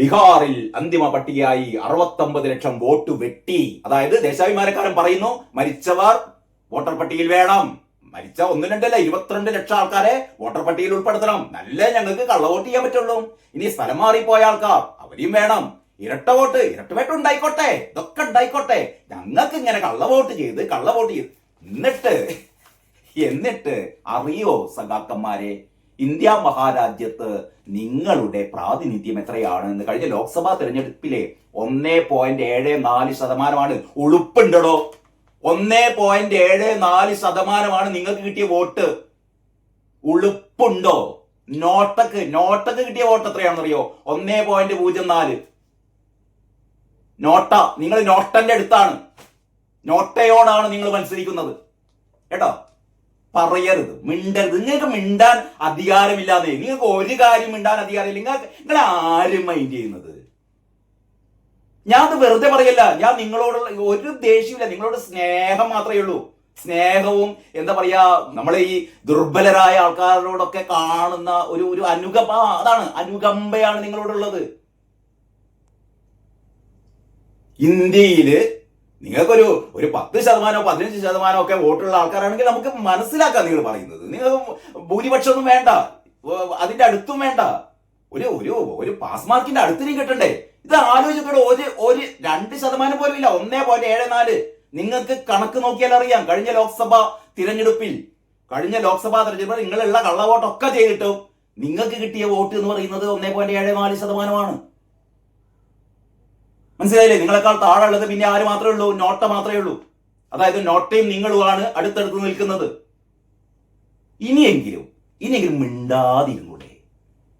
ബീഹാറിൽ അന്തിമ പട്ടികയായി അറുപത്തൊമ്പത് ലക്ഷം വോട്ട് വെട്ടി. അതായത് ദേശാഭിമാനക്കാരൻ പറയുന്നു മരിച്ചവർ വോട്ടർ പട്ടികയിൽ വേണം. മരിച്ച ഒന്നും രണ്ടല്ല ഇരുപത്തിരണ്ട് ലക്ഷം ആൾക്കാരെ വോട്ടർ പട്ടികയിൽ ഉൾപ്പെടുത്തണം. നല്ല ഞങ്ങൾക്ക് കള്ളവോട്ട് ചെയ്യാൻ പറ്റുള്ളൂ. ഇനി സ്ഥലം മാറിപ്പോയ ആൾക്കാർ അവരെയും വേണം. ഇരട്ട വോട്ട് ഇരട്ട വോട്ട് ഉണ്ടായിക്കോട്ടെ ഇതൊക്കെ ഉണ്ടായിക്കോട്ടെ. ഞങ്ങൾക്ക് ഇങ്ങനെ കള്ളവോട്ട് ചെയ്ത് കള്ളവോട്ട് ചെയ്ത്. എന്നിട്ട് എന്നിട്ട് അറിയോ സഖാക്കന്മാരെ? ഇന്ത്യ മഹാരാജ്യത്ത് നിങ്ങളുടെ പ്രാതിനിധ്യം എത്രയാണ് എന്ന് കഴിഞ്ഞ ലോക്സഭാ തെരഞ്ഞെടുപ്പിലെ ഒന്നേ പോയിന്റ് ഏഴ് നാല് ശതമാനമാണ്. ഉളുപ്പുണ്ടോ ഒന്നേ പോയിന്റ് ഏഴ് നാല് ശതമാനമാണ് നിങ്ങൾക്ക് കിട്ടിയ വോട്ട്. ഉളുപ്പുണ്ടോ? നോട്ടക്ക് നോട്ടക്ക് കിട്ടിയ വോട്ട് എത്രയാണെന്നറിയോ? ഒന്നേ പോയിന്റ് പൂജ്യം നാല്. നോട്ട നിങ്ങൾ നോട്ടന്റെ അടുത്താണ്. നോട്ടയോടാണ് നിങ്ങൾ മത്സരിക്കുന്നത്. കേട്ടോ? പറയരുത്. മിണ്ടരുത്. നിങ്ങൾക്ക് മിണ്ടാൻ അധികാരമില്ലാതെ നിങ്ങൾക്ക് ഒരു കാര്യം മിണ്ടാൻ അധികാരമില്ല. നിങ്ങൾക്ക് നിങ്ങൾ ആരും മൈൻഡ് ചെയ്യുന്നത്? ഞാൻ അത് വെറുതെ പറയല്ല. ഞാൻ നിങ്ങളോടുള്ള ഒരു ദേഷ്യമില്ല നിങ്ങളോട് സ്നേഹം മാത്രമേ ഉള്ളൂ. സ്നേഹവും എന്താ പറയാ നമ്മളെ ഈ ദുർബലരായ ആൾക്കാരോടൊക്കെ കാണുന്ന ഒരു ഒരു അനുകമ്പ അതാണ് അനുകമ്പയാണ് നിങ്ങളോടുള്ളത്. ഇന്ത്യയിൽ നിങ്ങൾക്കൊരു ഒരു പത്ത് ശതമാനമോ പതിനഞ്ച് ശതമാനമോ ഒക്കെ വോട്ടുള്ള ആൾക്കാരാണെങ്കിൽ നമുക്ക് മനസ്സിലാക്കാം നിങ്ങൾ പറയുന്നത്. നിങ്ങൾ ഭൂരിപക്ഷമൊന്നും വേണ്ട. അതിന്റെ അടുത്തും വേണ്ട. ഒരു ഒരു ഒരു പാസ് മാർക്കിന്റെ അടുത്തിനും കിട്ടണ്ടേ. ഇത് ആലോചിക്കട്ടെ ഒരു ഒരു രണ്ട് ശതമാനം പോലും ഇല്ല. ഒന്നേ പോയിന്റ് ഏഴ് നാല്. നിങ്ങൾക്ക് കണക്ക് നോക്കിയാൽ അറിയാം. കഴിഞ്ഞ ലോക്സഭ തിരഞ്ഞെടുപ്പിൽ കഴിഞ്ഞ ലോക്സഭാ തിരഞ്ഞെടുപ്പിൽ നിങ്ങളുള്ള കള്ളവോട്ടൊക്കെ ചെയ്തിട്ടും നിങ്ങൾക്ക് കിട്ടിയ വോട്ട് എന്ന് പറയുന്നത് ഒന്നേ പോയിന്റ് ഏഴ് നാല് ശതമാനമാണ്. മനസ്സിലായില്ലേ? നിങ്ങളെക്കാൾ താഴെ ഉള്ളത് പിന്നെ ആര് മാത്രമേ ഉള്ളൂ? നോട്ട മാത്രമേ ഉള്ളൂ. അതായത് നോട്ടയും നിങ്ങളുമാണ് അടുത്തടുത്ത് നിൽക്കുന്നത്. ഇനിയെങ്കിലും ഇനിയെങ്കിലും മിണ്ടാതിരുന്നൂടെ.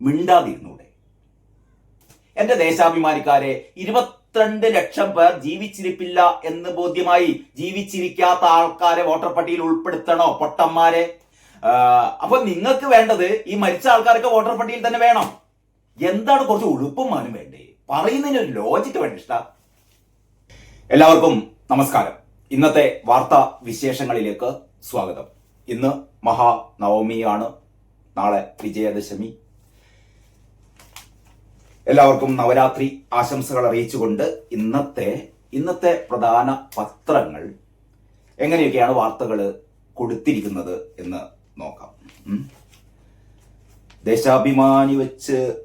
മിണ്ടാതിരുന്നൂടെ. എന്റെ ദേശാഭിമാനിക്കാരെ ഇരുപത്തിരണ്ട് ലക്ഷം പേർ ജീവിച്ചിരിപ്പില്ല എന്ന് ബോധ്യമായി ജീവിച്ചിരിക്കാത്ത ആൾക്കാരെ വോട്ടർ പട്ടികയിൽ ഉൾപ്പെടുത്തണോ പൊട്ടന്മാരെ? അപ്പൊ നിങ്ങൾക്ക് വേണ്ടത് ഈ മരിച്ച ആൾക്കാരൊക്കെ വോട്ടർ പട്ടികയിൽ തന്നെ വേണം. എന്താണ് കുറച്ച് ഉളുപ്പും മാനും വേണ്ടേ? പറയുന്നതിന് ഒരു ലോജിക്ക് വേണ്ട ഇഷ്ട. എല്ലാവർക്കും നമസ്കാരം. ഇന്നത്തെ വാർത്താ വിശേഷങ്ങളിലേക്ക് സ്വാഗതം. ഇന്ന് മഹാനവമിയാണ്. നാളെ വിജയദശമി. എല്ലാവർക്കും നവരാത്രി ആശംസകൾ അറിയിച്ചുകൊണ്ട് ഇന്നത്തെ ഇന്നത്തെ പ്രധാന പത്രങ്ങൾ എങ്ങനെയൊക്കെയാണ് വാർത്തകൾ കൊടുത്തിരിക്കുന്നത് എന്ന് നോക്കാം. ദേശാഭിമാനി വെച്ച്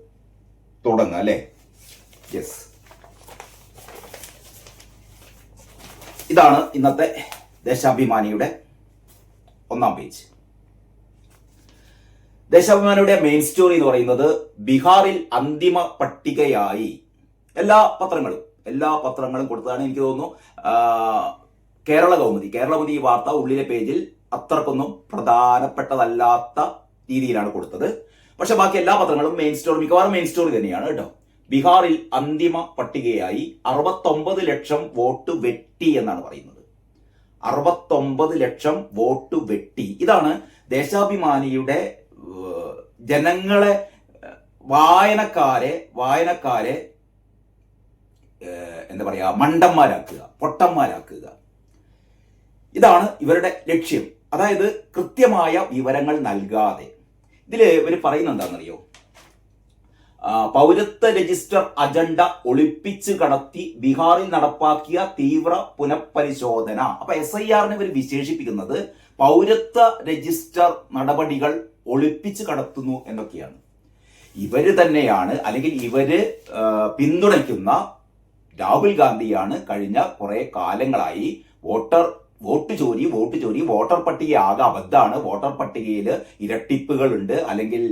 തുടങ്ങാം അല്ലേ? യെസ് ഇതാണ് ഇന്നത്തെ ദേശാഭിമാനിയുടെ ഒന്നാം പേജ്. ദേശാഭിമാനിയുടെ മെയിൻ സ്റ്റോറി എന്ന് പറയുന്നത് ബീഹാറിൽ അന്തിമ പട്ടികയായി. എല്ലാ പത്രങ്ങളും എല്ലാ പത്രങ്ങളും കൊടുത്തതാണ് എനിക്ക് തോന്നുന്നു. കേരള കൗമുദി. കേരള കൗമുദി ഈ വാർത്ത ഉള്ളിലെ പേജിൽ അത്രക്കൊന്നും പ്രധാനപ്പെട്ടതല്ലാത്ത രീതിയിലാണ് കൊടുത്തത്. പക്ഷെ ബാക്കി എല്ലാ പത്രങ്ങളും മെയിൻ സ്റ്റോറി മിക്കവാറും മെയിൻ സ്റ്റോറി തന്നെയാണ് കേട്ടോ. ബീഹാറിൽ അന്തിമ പട്ടികയായി അറുപത്തൊമ്പത് ലക്ഷം വോട്ട് വെട്ടി എന്നാണ് പറയുന്നത്. അറുപത്തൊമ്പത് ലക്ഷം വോട്ട് വെട്ടി. ഇതാണ് ദേശാഭിമാനിയുടെ ജനങ്ങളെ വായനക്കാരെ വായനക്കാരെ എന്താ പറയുക മണ്ടന്മാരാക്കുക പൊട്ടന്മാരാക്കുക. ഇതാണ് ഇവരുടെ ലക്ഷ്യം. അതായത് കൃത്യമായ വിവരങ്ങൾ നൽകാതെ. ഇതിൽ ഇവർ പറയുന്നത് എന്താണെന്നറിയോ? പൗരത്വ രജിസ്റ്റർ അജണ്ട ഒളിപ്പിച്ച് കടത്തി ബീഹാറിൽ നടപ്പാക്കിയ തീവ്ര പുനഃപരിശോധന. അപ്പൊ എസ് ഐ ആറിനെ ഇവർ വിശേഷിപ്പിക്കുന്നത് പൗരത്വ രജിസ്റ്റർ നടപടികൾ ഒളിപ്പിച്ച് കടത്തുന്നു എന്നൊക്കെയാണ്. ഇവർ തന്നെയാണ് അല്ലെങ്കിൽ ഇവർ പിന്തുണയ്ക്കുന്ന രാഹുൽ ഗാന്ധിയാണ് കഴിഞ്ഞ കുറെ കാലങ്ങളായി വോട്ടർ വോട്ട് ചോരി വോട്ട് ചോരി വോട്ടർ പട്ടിക ആകെ അബദ്ധമാണ്. വോട്ടർ പട്ടികയിൽ ഇരട്ടിപ്പുകൾ ഉണ്ട് അല്ലെങ്കിൽ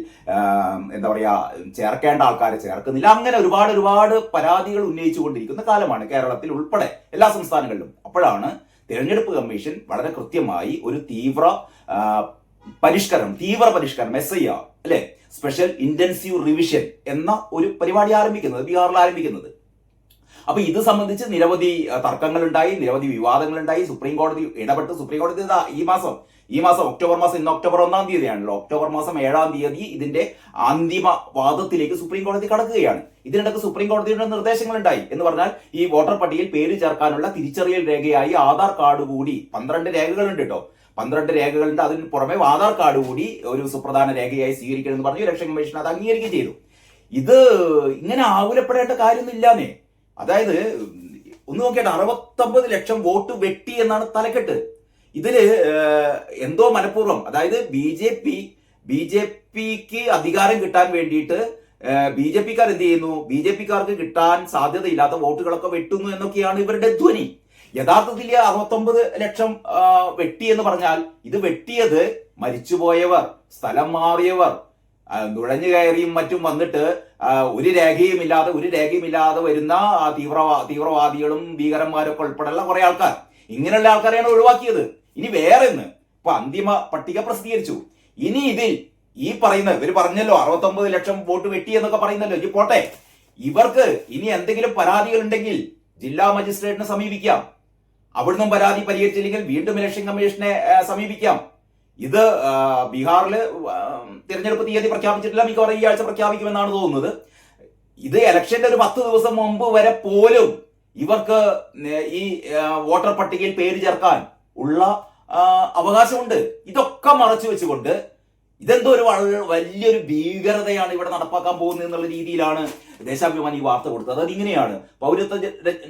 എന്താ പറയാ ചേർക്കേണ്ട ആൾക്കാരെ ചേർക്കുന്നില്ല. അങ്ങനെ ഒരുപാട് ഒരുപാട് പരാതികൾ ഉന്നയിച്ചു കൊണ്ടിരിക്കുന്ന കാലമാണ് കേരളത്തിൽ ഉൾപ്പെടെ എല്ലാ സംസ്ഥാനങ്ങളിലും. അപ്പോഴാണ് തിരഞ്ഞെടുപ്പ് കമ്മീഷൻ വളരെ കൃത്യമായി ഒരു തീവ്ര പരിഷ്കരണം തീവ്ര പരിഷ്കരണം എസ് ഐ ആർ അല്ലെ? സ്പെഷ്യൽ ഇന്റൻസീവ് റിവിഷൻ എന്ന ഒരു പരിപാടി ആരംഭിക്കുന്നത് ബീഹാറിൽ ആരംഭിക്കുന്നത്. അപ്പൊ ഇത് സംബന്ധിച്ച് നിരവധി തർക്കങ്ങളുണ്ടായി നിരവധി വിവാദങ്ങളുണ്ടായി. സുപ്രീം കോടതി ഇടപെട്ട്. സുപ്രീം കോടതി ഈ മാസം ഈ മാസം ഒക്ടോബർ മാസം ഇന്ന് ഒക്ടോബർ ഒന്നാം തീയതിയാണല്ലോ. ഒക്ടോബർ മാസം ഏഴാം തീയതി ഇതിന്റെ അന്തിമ വാദത്തിലേക്ക് സുപ്രീം കോടതി കടക്കുകയാണ്. ഇതിനിടയ്ക്ക് സുപ്രീം കോടതിയുടെ നിർദ്ദേശങ്ങൾ നിർദ്ദേശങ്ങളുണ്ടായി. എന്ന് പറഞ്ഞാൽ ഈ വോട്ടർ പട്ടികയിൽ പേര് ചേർക്കാനുള്ള തിരിച്ചറിയൽ രേഖയായി ആധാർ കാർഡ് കൂടി പന്ത്രണ്ട് രേഖകളുണ്ട് കേട്ടോ. പന്ത്രണ്ട് രേഖകളുണ്ട്. അതിന് പുറമെ ആധാർ കാർഡ് കൂടി ഒരു സുപ്രധാന രേഖയായി സ്വീകരിക്കണമെന്ന് പറഞ്ഞു ഇലക്ഷൻ കമ്മീഷൻ അത് അംഗീകരിക്കുകയും ചെയ്തു. ഇത് ഇങ്ങനെ ആകുലപ്പെടേണ്ട കാര്യമൊന്നുമില്ലാന്നേ. അതായത് ഒന്ന് നോക്കിയാൽ അറുപത്തൊമ്പത് ലക്ഷം വോട്ട് വെട്ടി എന്നാണ് തലക്കെട്ട്. ഇതിൽ എന്തോ മനഃപൂർവം അതായത് B J P B J പിക്ക് അധികാരം കിട്ടാൻ വേണ്ടിയിട്ട് ബി ജെ പിക്കാർ എന്ത് ചെയ്യുന്നു? ബി ജെ പിക്കാർക്ക് കിട്ടാൻ സാധ്യതയില്ലാത്ത വോട്ടുകളൊക്കെ വെട്ടുന്നു എന്നൊക്കെയാണ് ഇവരുടെ ധ്വനി. യഥാർത്ഥത്തിൽ അറുപത്തൊമ്പത് ലക്ഷം വെട്ടി എന്ന് പറഞ്ഞാൽ ഇത് വെട്ടിയത് മരിച്ചുപോയവർ സ്ഥലം മാറിയവർ നുഴഞ്ഞു കയറിയും മറ്റും വന്നിട്ട് ഒരു രേഖയും ഇല്ലാതെ ഒരു രേഖയും ഇല്ലാതെ വരുന്ന തീവ്രവാ തീവ്രവാദികളും ഭീകരന്മാരൊക്കെ ഉൾപ്പെടെയുള്ള കുറെ ആൾക്കാർ. ഇങ്ങനെയുള്ള ആൾക്കാരെയാണ് ഒഴിവാക്കിയത്. ഇനി വേറെ ഇന്ന് ഇപ്പൊ അന്തിമ പട്ടിക പ്രസിദ്ധീകരിച്ചു. ഇനി ഇതിൽ ഈ പറയുന്ന ഇവർ പറഞ്ഞല്ലോ അറുപത്തൊമ്പത് ലക്ഷം വോട്ട് വെട്ടി എന്നൊക്കെ പറയുന്നല്ലോ. ഇനി പോട്ടെ. ഇവർക്ക് ഇനി എന്തെങ്കിലും പരാതികൾ ഉണ്ടെങ്കിൽ ജില്ലാ മജിസ്ട്രേറ്റിനെ സമീപിക്കാം. അവിടുന്ന് പരാതി പരിഹരിച്ചില്ലെങ്കിൽ വീണ്ടും ഇലക്ഷൻ കമ്മീഷനെ സമീപിക്കാം. ഇത് ബീഹാറിൽ തിരഞ്ഞെടുപ്പ് തീയതി പ്രഖ്യാപിച്ചിട്ടില്ല. മിക്കവാറും ഈ ആഴ്ച പ്രഖ്യാപിക്കുമെന്നാണ് തോന്നുന്നത്. ഇത് ഇലക്ഷന്റെ ഒരു പത്ത് ദിവസം മുമ്പ് വരെ പോലും ഇവർക്ക് ഈ വോട്ടർ പട്ടികയിൽ പേര് ചേർക്കാൻ ഉള്ള അവകാശമുണ്ട്. ഇതൊക്കെ മറച്ചു വെച്ചുകൊണ്ട് ഇതെന്തോ ഒരു വളരെ വലിയൊരു ഭീകരതയാണ് ഇവിടെ നടപ്പാക്കാൻ പോകുന്നത് എന്നുള്ള രീതിയിലാണ് ദേശാഭിമാനി ഈ വാർത്ത കൊടുത്തത്. അതായത് ഇങ്ങനെയാണ്. പൗരത്വ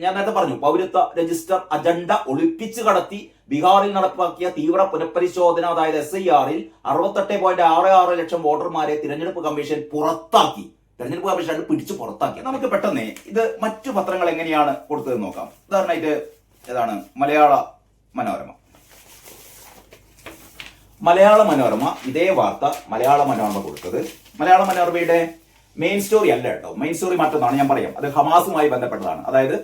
ഞാൻ നേരത്തെ പറഞ്ഞു പൗരത്വ രജിസ്റ്റർ അജണ്ട ഒളിപ്പിച്ചു കടത്തി ബീഹാറിൽ നടപ്പാക്കിയ തീവ്ര പുനഃപരിശോധന അതായത് എസ് ഐ ആറിൽ അറുപത്തെട്ട് പോയിന്റ് ആറ് ആറ് ലക്ഷം വോട്ടർമാരെ തിരഞ്ഞെടുപ്പ് കമ്മീഷൻ പുറത്താക്കി. തെരഞ്ഞെടുപ്പ് കമ്മീഷൻ പിടിച്ചു പുറത്താക്കി. നമുക്ക് പെട്ടെന്ന് ഇത് മറ്റു പത്രങ്ങൾ എങ്ങനെയാണ് കൊടുത്തത് നോക്കാം. ഉദാഹരണമായിട്ട് ഏതാണ്? മലയാള മനോരമ. മലയാള മനോരമ ഇതേ വാർത്ത മലയാള മനോരമ കൊടുത്തത്. മലയാള മനോരമയുടെ മെയിൻ സ്റ്റോറി അല്ല കേട്ടോ. മെയിൻ സ്റ്റോറി മറ്റൊന്നാണ് ഞാൻ പറയാം. അത് ഹമാസുമായി ബന്ധപ്പെട്ടതാണ്. അതായത്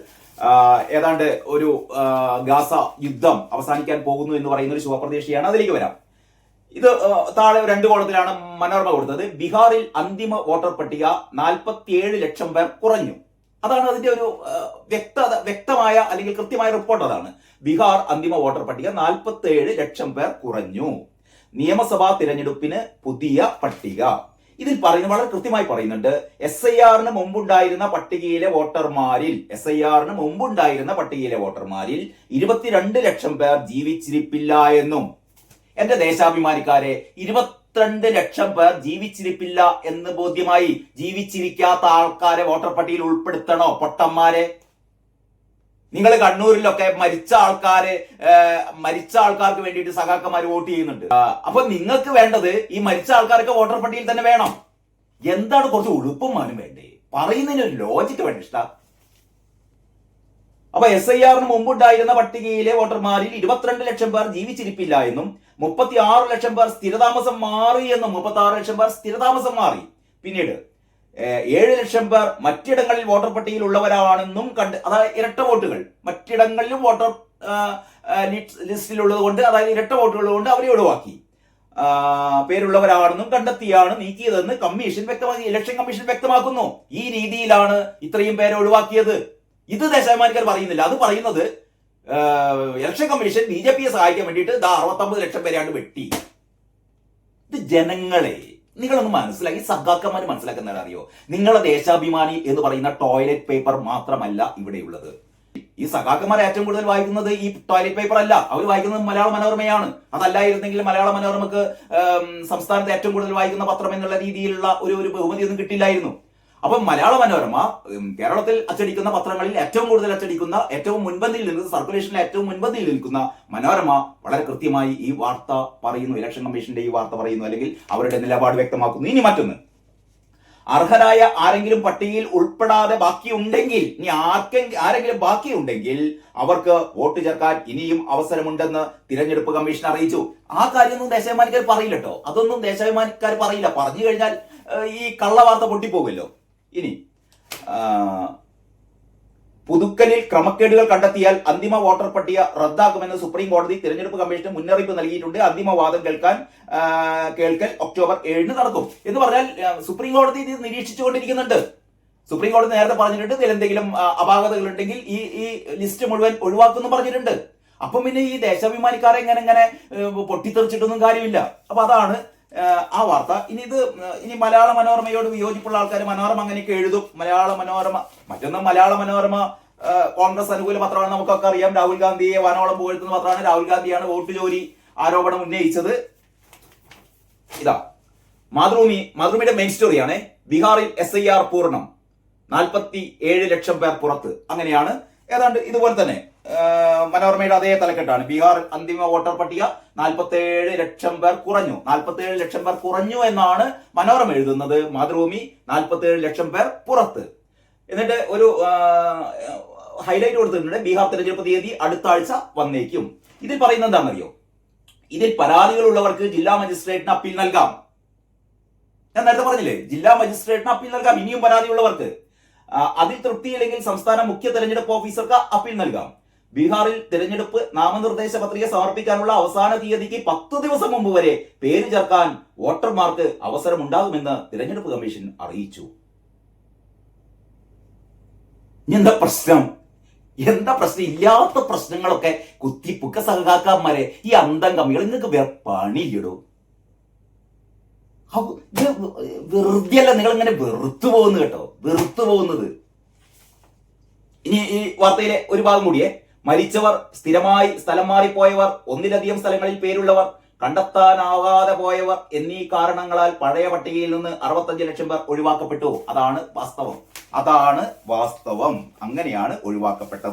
ഏതാണ്ട് ഒരു ഗാസ യുദ്ധം അവസാനിക്കാൻ പോകുന്നു എന്ന് പറയുന്ന ഒരു ശുഭപ്രതീക്ഷയാണ് അതിലേക്ക് വരാം. ഇത് താഴെ രണ്ട് കോളത്തിലാണ് മനോരമ കൊടുത്തത്. ബീഹാറിൽ അന്തിമ വോട്ടർ പട്ടിക നാൽപ്പത്തിയേഴ് ലക്ഷം പേർ കുറഞ്ഞു. അതാണ് അതിന്റെ ഒരു വ്യക്തത വ്യക്തമായ അല്ലെങ്കിൽ കൃത്യമായ റിപ്പോർട്ട് അതാണ്. ബീഹാർ അന്തിമ വോട്ടർ പട്ടിക നാൽപ്പത്തി ലക്ഷം പേർ കുറഞ്ഞു. നിയമസഭാ തിരഞ്ഞെടുപ്പിന് പുതിയ പട്ടിക. ഇതിൽ പറയുന്നത് വളരെ കൃത്യമായി പറയുന്നുണ്ട് എസ് ഐ ആറിന് മുമ്പുണ്ടായിരുന്ന പട്ടികയിലെ വോട്ടർമാരിൽ എസ് ഐ ആറിന് മുമ്പുണ്ടായിരുന്ന പട്ടികയിലെ വോട്ടർമാരിൽ ഇരുപത്തിരണ്ട് ലക്ഷം പേർ ജീവിച്ചിരിപ്പില്ല എന്നും. എന്റെ ദേശാഭിമാനിക്കാരെ ഇരുപത്തിരണ്ട് ലക്ഷം പേർ ജീവിച്ചിരിപ്പില്ല എന്ന് ബോധ്യമായി ജീവിച്ചിരിക്കാത്ത ആൾക്കാരെ വോട്ടർ പട്ടികയിൽ ഉൾപ്പെടുത്തണോ പൊട്ടന്മാരെ? നിങ്ങൾ കണ്ണൂരിലൊക്കെ മരിച്ച ആൾക്കാരെ മരിച്ച ആൾക്കാർക്ക് വേണ്ടിയിട്ട് സഖാക്കന്മാർ വോട്ട് ചെയ്യുന്നുണ്ട്. അപ്പൊ നിങ്ങൾക്ക് വേണ്ടത് ഈ മരിച്ച ആൾക്കാർക്ക് വോട്ടർ പട്ടികയിൽ തന്നെ വേണം. എന്താണ് കുറച്ച് ഉളുപ്പും മാനും വേണ്ടേ? പറയുന്നതിന് ഒരു ലോജിക്ക് വേണ്ട ഇഷ്ട. അപ്പൊ എസ് ഐ ആറിന് മുമ്പുണ്ടായിരുന്ന പട്ടികയിലെ വോട്ടർമാരിൽ ഇരുപത്തിരണ്ട് ലക്ഷം പേർ ജീവിച്ചിരിപ്പില്ല എന്നും മുപ്പത്തി ആറ് ലക്ഷം പേർ സ്ഥിരതാമസം മാറി എന്നും മുപ്പത്തി ആറ് ലക്ഷം പേർ സ്ഥിരതാമസം മാറി. പിന്നീട് ഏഴ് ലക്ഷം പേർ മറ്റിടങ്ങളിൽ വോട്ടർ പട്ടികയിൽ ഉള്ളവരാണെന്നും കണ്ട് അതായത് ഇരട്ട വോട്ടുകൾ. മറ്റിടങ്ങളിലും വോട്ടർ ലിസ്റ്റിലുള്ളത് കൊണ്ട് അതായത് ഇരട്ട വോട്ടുകൾ കൊണ്ട് അവരെ ഒഴിവാക്കി. പേരുള്ളവരാണെന്നും കണ്ടെത്തിയാണ് നീക്കിയതെന്ന് കമ്മീഷൻ വ്യക്തമാക്കി ഇലക്ഷൻ കമ്മീഷൻ വ്യക്തമാക്കുന്നു. ഈ രീതിയിലാണ് ഇത്രയും പേരെ ഒഴിവാക്കിയത്. ഇത് ദേശാഭിമാനിക്കാർ പറയുന്നില്ല. അത് പറയുന്നത് ഇലക്ഷൻ കമ്മീഷൻ ബി ജെ പിയെ സഹായിക്കാൻ വേണ്ടിയിട്ട് ദാ അറുപത്തൊമ്പത് ലക്ഷം പേരെയാണ് വെട്ടി. ഇത് ജനങ്ങളെ നിങ്ങളൊന്ന് മനസ്സിലാക്കി സഖാക്കന്മാർ മനസ്സിലാക്കുന്ന അറിയോ? നിങ്ങളെ ദേശാഭിമാനി എന്ന് പറയുന്ന ടോയ്ലറ്റ് പേപ്പർ മാത്രമല്ല ഇവിടെയുള്ളത്. ഈ സഖാക്കന്മാർ ഏറ്റവും കൂടുതൽ വായിക്കുന്നത് ഈ ടോയ്ലറ്റ് പേപ്പർ അല്ല. അവർ വായിക്കുന്നത് മലയാള മനോരമയാണ്. അതല്ലായിരുന്നെങ്കിൽ മലയാള മനോരമക്ക് സംസ്ഥാനത്ത് ഏറ്റവും കൂടുതൽ വായിക്കുന്ന പത്രം എന്നുള്ള രീതിയിലുള്ള ഒരു ഒരു ബഹുമതി ഒന്നും കിട്ടില്ലായിരുന്നു. അപ്പം മലയാള മനോരമ കേരളത്തിൽ അച്ചടിക്കുന്ന പത്രങ്ങളിൽ ഏറ്റവും കൂടുതൽ അച്ചടിക്കുന്ന ഏറ്റവും മുൻപന്തിയിൽ നിൽക്കുന്ന സർക്കുലേഷനിൽ ഏറ്റവും മുൻപന്തിയിൽ നിൽക്കുന്ന മനോരമ വളരെ കൃത്യമായി ഈ വാർത്ത പറയുന്നു ഇലക്ഷൻ കമ്മീഷന്റെ ഈ വാർത്ത പറയുന്നു അല്ലെങ്കിൽ അവരുടെ നിലപാട് വ്യക്തമാക്കുന്നു. ഇനി മറ്റൊന്ന്. അർഹരായ ആരെങ്കിലും പട്ടികയിൽ ഉൾപ്പെടാതെ ബാക്കിയുണ്ടെങ്കിൽ ഇനി ആർക്കെങ്കിലും ആരെങ്കിലും ബാക്കിയുണ്ടെങ്കിൽ അവർക്ക് വോട്ട് ചേർക്കാൻ ഇനിയും അവസരമുണ്ടെന്ന് തിരഞ്ഞെടുപ്പ് കമ്മീഷൻ അറിയിച്ചു. ആ കാര്യമൊന്നും ദേശാഭിമാനിക്കാർ പറയില്ലട്ടോ. അതൊന്നും ദേശാഭിമാനിക്കാർ പറയില്ല. പറഞ്ഞു കഴിഞ്ഞാൽ ഈ കള്ളവാർത്ത പൊട്ടിപ്പോകുമല്ലോ. ഇനി പുതുക്കലിൽ ക്രമക്കേടുകൾ കണ്ടെത്തിയാൽ അന്തിമ വോട്ടർ പട്ടിക റദ്ദാക്കുമെന്ന് സുപ്രീം കോടതി തിരഞ്ഞെടുപ്പ് കമ്മീഷന് മുന്നറിയിപ്പ് നൽകിയിട്ടുണ്ട്. അന്തിമ വാദം കേൾക്കാൻ കേൾക്കൽ ഒക്ടോബർ ഏഴിന് നടക്കും. എന്ന് പറഞ്ഞാൽ സുപ്രീം കോടതി ഇത് നിരീക്ഷിച്ചുകൊണ്ടിരിക്കുന്നുണ്ട്. സുപ്രീം കോടതി നേരത്തെ പറഞ്ഞിട്ടുണ്ട് ഇതിൽ എന്തെങ്കിലും അപാകതകൾ ഉണ്ടെങ്കിൽ ഈ ഈ ലിസ്റ്റ് മുഴുവൻ ഒഴിവാക്കുമെന്ന് പറഞ്ഞിട്ടുണ്ട്. അപ്പം പിന്നെ ഈ ദേശാഭിമാനിക്കാരെ ഇങ്ങനെ ഇങ്ങനെ പൊട്ടിത്തെറിച്ചിട്ടൊന്നും കാര്യമില്ല. അപ്പൊ അതാണ് ആ വാർത്ത. ഇനി ഇത് ഇനി മലയാള മനോരമയോട് വിയോജിപ്പുള്ള ആൾക്കാർ മനോരമ അങ്ങനെയൊക്കെ എഴുതും. മലയാള മനോരമ മറ്റൊന്ന് മലയാള മനോരമ കോൺഗ്രസ് അനുകൂല പത്രമാണ് നമുക്കൊക്കെ അറിയാം. രാഹുൽ ഗാന്ധിയെ വാനോളം പുകഴ്ത്തുന്ന പത്രമാണ്. രാഹുൽ ഗാന്ധിയാണ് വോട്ട് ജോലി ആരോപണം ഉന്നയിച്ചത്. ഇതാ. മാതൃഭൂമി മാതൃഭൂമിയുടെ മെയിൻ സ്റ്റോറിയാണ് ബീഹാറിൽ എസ് ഐ ആർ പൂർണം. നാൽപ്പത്തി ഏഴ് ലക്ഷം പേർ പുറത്ത്. അങ്ങനെയാണ്. ഏതാണ്ട് ഇതുപോലെ തന്നെ. മനോരമയുടെ അതേ തലക്കെട്ടാണ്. ബീഹാർ അന്തിമ വോട്ടർ പട്ടിക നാൽപ്പത്തി ഏഴ് ലക്ഷം പേർ കുറഞ്ഞു. നാൽപ്പത്തി ഏഴ് ലക്ഷം പേർ കുറഞ്ഞു എന്നാണ് മനോരമ എഴുതുന്നത്. മാതൃഭൂമി നാൽപ്പത്തി ഏഴ് ലക്ഷം പേർ പുറത്ത്. എന്നിട്ട് ഒരു ഹൈലൈറ്റ് കൊടുത്തിട്ടുണ്ട്. ബീഹാർ തെരഞ്ഞെടുപ്പ് തീയതി അടുത്ത ആഴ്ച വന്നേക്കും. ഇതിൽ പറയുന്നത് എന്താണെന്നറിയോ? ഇതിൽ പരാതികളുള്ളവർക്ക് ജില്ലാ മജിസ്ട്രേറ്റിന് അപ്പീൽ നൽകാം. ഞാൻ നേരത്തെ പറഞ്ഞില്ലേ? ജില്ലാ മജിസ്ട്രേറ്റിന് അപ്പീൽ നൽകാം. ഇനിയും പരാതിയുള്ളവർക്ക്. അതിൽ തൃപ്തിയില്ലെങ്കിൽ സംസ്ഥാന മുഖ്യ തെരഞ്ഞെടുപ്പ് ഓഫീസർക്ക് അപ്പീൽ നൽകാം. ബീഹാറിൽ തെരഞ്ഞെടുപ്പ് നാമനിർദ്ദേശ പത്രിക സമർപ്പിക്കാനുള്ള അവസാന തീയതിക്ക് പത്ത് ദിവസം മുമ്പ് വരെ പേര് ചേർക്കാൻ വോട്ടർമാർക്ക് അവസരമുണ്ടാകുമെന്ന് തിരഞ്ഞെടുപ്പ് കമ്മീഷൻ അറിയിച്ചു. എന്താ പ്രശ്നം? എന്താ പ്രശ്നം? ഇല്ലാത്ത പ്രശ്നങ്ങളൊക്കെ കുത്തിപ്പുക്ക സഹകാക്കാന്മാരെ ഈ അന്തം കമ്മികൾ നിങ്ങൾക്ക് വേറെ വെറുതെ അല്ല നിങ്ങൾ ഇങ്ങനെ വെറുത്തു പോകുന്നു കേട്ടോ. വെറുത്തു പോകുന്നത്. ഇനി ഈ വാർത്തയിലെ ഒരു ഭാഗം കൂടിയേ. മരിച്ചവർ സ്ഥിരമായി സ്ഥലം മാറിപ്പോയവർ ഒന്നിലധികം സ്ഥലങ്ങളിൽ പേരുള്ളവർ കണ്ടെത്താനാവാതെ പോയവർ എന്നീ കാരണങ്ങളാൽ പഴയ പട്ടികയിൽ നിന്ന് അറുപത്തഞ്ച് ലക്ഷം പേർ ഒഴിവാക്കപ്പെട്ടു. അതാണ് വാസ്തവം. അതാണ് വാസ്തവം. അങ്ങനെയാണ് ഒഴിവാക്കപ്പെട്ടത്.